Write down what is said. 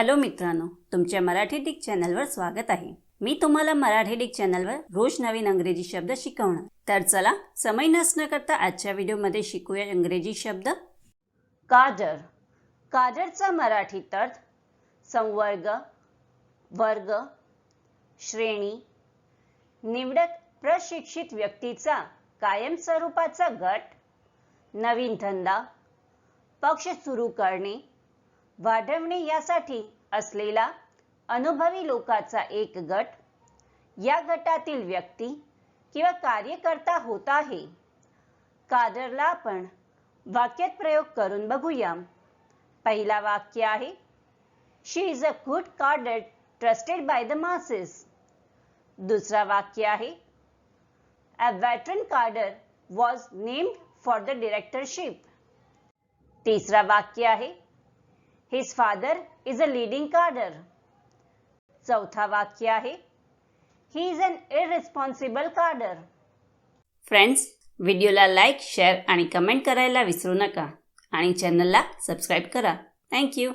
Hello मित्रांनो तुमच्या Marathi Dick चॅनलवर स्वागत आहे. मी तुम्हाला मराठी डिक चॅनलवर रोज नवीन अंग्रेजी शब्द शिकवणार. तर चला समय नसणं करता आजच्या व्हिडिओमध्ये शिकूया इंग्रजी शब्द. काजर. काजरचा मराठी अर्थ संवर्ग वर्ग श्रेणी निवडक प्रशिक्षित व्यक्तीचा कायमस्वरूपाचा गट नवीन धंदा पक्ष सुरू करणे वाढवणे यासाठी असलेला अनुभवी लोकांचा एक गट या गटातील व्यक्ती किंवा कार्यकर्ता होत आहे. कादरला आपण वाक्यात प्रयोग करून बघूया. पहिला वाक्य आहे she is a good cadre trusted by the masses दुसरा वाक्य आहे a veteran cadre was named for the directorship तिसरा वाक्य आहे his father is a leading cadre चौथा वाक्य आहे he is an irresponsible cadre friends व्हिडिओला लाईक शेअर आणि कमेंट करायला विसरू नका आणि चॅनलला सबस्क्राईब करा. थँक्यू